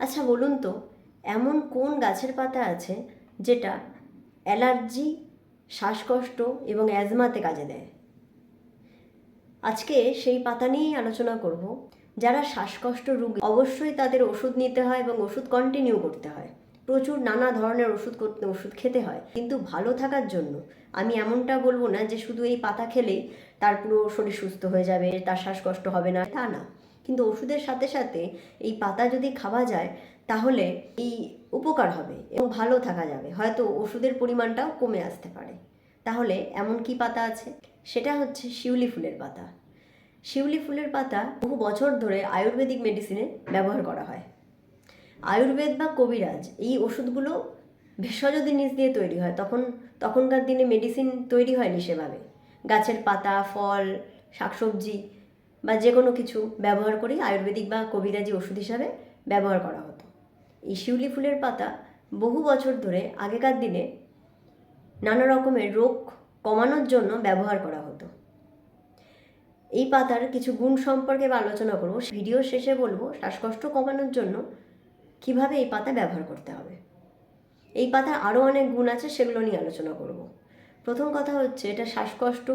আচ্ছা বলুন তো, এমন কোন গাছের পাতা আছে যেটা অ্যালার্জি, শ্বাসকষ্ট এবং অ্যাজমাতে কাজে দেয়? আজকে সেই পাতা নিয়েই আলোচনা করব। যারা শ্বাসকষ্ট রোগী, অবশ্যই তাদের ওষুধ নিতে হয় এবং ওষুধ কন্টিনিউ করতে হয়। প্রচুর নানা ধরনের ওষুধ করতে, ওষুধ খেতে হয়। কিন্তু ভালো থাকার জন্য আমি এমনটা বলব না যে শুধু এই পাতা খেলেই তার পুরো শরীর সুস্থ হয়ে যাবে, তার শ্বাসকষ্ট হবে না, তা না। কিন্তু ওষুধের সাথে সাথে এই পাতা যদি খাওয়া যায়, তাহলে এই উপকার হবে এবং ভালো থাকা যাবে। হয়তো ওষুধের পরিমাণটাও কমে আসতে পারে। তাহলে এমন কি পাতা আছে? সেটা হচ্ছে শিউলি ফুলের পাতা। শিউলি ফুলের পাতা বহু বছর ধরে আয়ুর্বেদিক মেডিসিনে ব্যবহার করা হয়। আয়ুর্বেদ বা কবিরাজ এই ওষুধগুলো ভেষজ জিনিস দিয়ে তৈরি হয়। তখন তখনকার দিনে মেডিসিন তৈরি হয়নি সেভাবে। গাছের পাতা, ফল, শাকসবজি বা যে কোনো কিছু ব্যবহার করেই আয়ুর্বেদিক বা কবিরাজি ওষুধ হিসাবে ব্যবহার করা হতো। এই শিউলি ফুলের পাতা বহু বছর ধরে আগেকার দিনে নানা রকমের রোগ কমানোর জন্য ব্যবহার করা হতো। এই পাতার কিছু গুণ সম্পর্কে আলোচনা করব। ভিডিও শেষে বলব, শ্বাসকষ্ট কমানোর জন্য কীভাবে এই পাতা ব্যবহার করতে হবে। এই পাতার আরও অনেক গুণ আছে, সেগুলো নিয়ে আলোচনা করব। প্রথম কথা হচ্ছে, এটা শ্বাসকষ্ট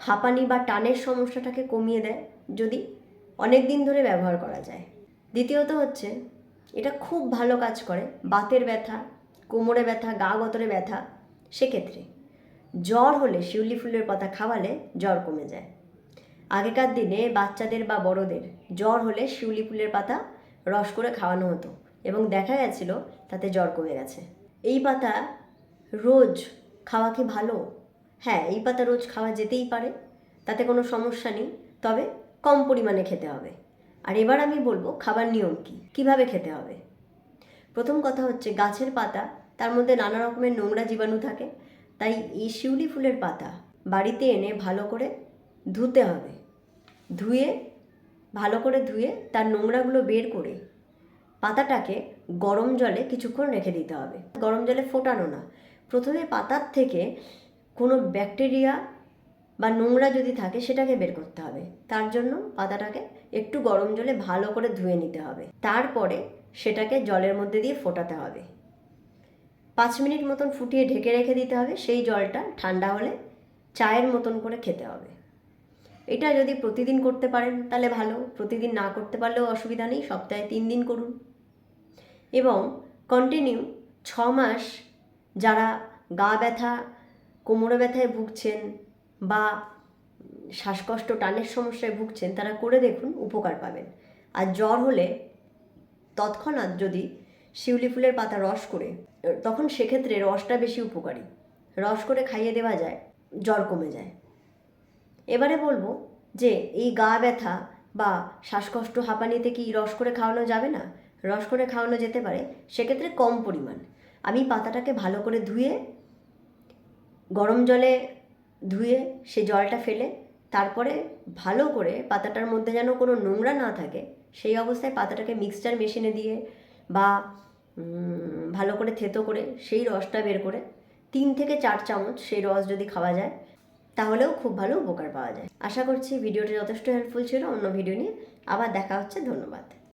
হাঁপানি বা টানের সমস্যাটাকে কমিয়ে দেয় যদি অনেক দিন ধরে ব্যবহার করা যায়। দ্বিতীয়ত হচ্ছে, এটা খুব ভালো কাজ করে বাতের ব্যথা, কোমরে ব্যথা, গা গতরে ব্যথা, সেক্ষেত্রে জ্বর হলে শিউলি ফুলের পাতা খাওয়ালে জ্বর কমে যায়। আগেকার দিনে বাচ্চাদের বা বড়দের জ্বর হলে শিউলি ফুলের পাতা রস করে খাওয়ানো হতো এবং দেখা গেছিল তাতে জ্বর কমে গেছে। এই পাতা রোজ খাওয়া কি ভালো? হ্যাঁ এই পাতা রোজ খাওয়া যেতেই পারে, তাতে কোনো সমস্যা নেই, তবে কম পরিমাণে খেতে হবে। আর এবার আমি বলব খাবার নিয়ম কী, কীভাবে খেতে হবে? প্রথম কথা হচ্ছে গাছের পাতা, তার মধ্যে নানা রকমের নোংরা জীবাণু থাকে, তাই এই শিউলি ফুলের পাতা বাড়িতে এনে ভালো করে ধুতে হবে। ধুয়ে, ভালো করে ধুয়ে তার নোংরাগুলো বের করে পাতাটাকে গরম জলে কিছুক্ষণ রেখে দিতে হবে। গরম জলে ফোটানো না, প্রথমে পাতার থেকে কোনো ব্যাকটেরিয়া বা নোংরা যদি থাকে সেটাকে বের করতে হবে। তার জন্য পাতাটাকে একটু গরম জলে ভালো করে ধুয়ে নিতে হবে। তারপরে সেটাকে জলের মধ্যে দিয়ে ফোটাতে হবে। পাঁচ মিনিট মতন ফুটিয়ে ঢেকে রেখে দিতে হবে। সেই জলটা ঠান্ডা হলে চায়ের মতন করে খেতে হবে। এটা যদি প্রতিদিন করতে পারেন তাহলে ভালো। প্রতিদিন না করতে পারলেও অসুবিধা নেই। সপ্তাহে তিন দিন করুন। এবং কন্টিনিউ ছ মাস যারা গা ব্যথা কোমরে ব্যথায় ভুগছেন বা শ্বাসকষ্ট, টানের সমস্যায় ভুগছেন, তারা করে দেখুন, উপকার পাবেন। আর জ্বর হলে তৎক্ষণাৎ যদি শিউলি ফুলের পাতা রস করে, তখন সেক্ষেত্রে রসটা বেশি উপকারী। রস করে খাইয়ে দেওয়া যায়, জ্বর কমে যায়। এবারে বলব যে, এই গা ব্যথা বা শ্বাসকষ্ট, হাঁপানিতে কি রস করে খাওয়ানো যাবে না? রস করে খাওয়ানো যেতে পারে, সেক্ষেত্রে কম পরিমাণ। আমি পাতাটাকে ভালো করে ধুয়ে গরম জলে ধুয়ে সে জলটা ফেলে, তারপরে ভালো করে পাতাটার মধ্যে যেন কোনো নোংরা না থাকে, সেই অবস্থায় পাতাটাকে মিক্সচার মেশিনে দিয়ে বা ভালো করে থেতো করে সেই রসটা বের করে তিন থেকে চার চামচ সেই রস যদি খাওয়া যায়, তাহলেও খুব ভালো উপকার পাওয়া যায়। আশা করছি ভিডিওটি যথেষ্ট হেল্পফুল ছিল, অন্য ভিডিও নিয়ে আবার দেখা হচ্ছে, ধন্যবাদ।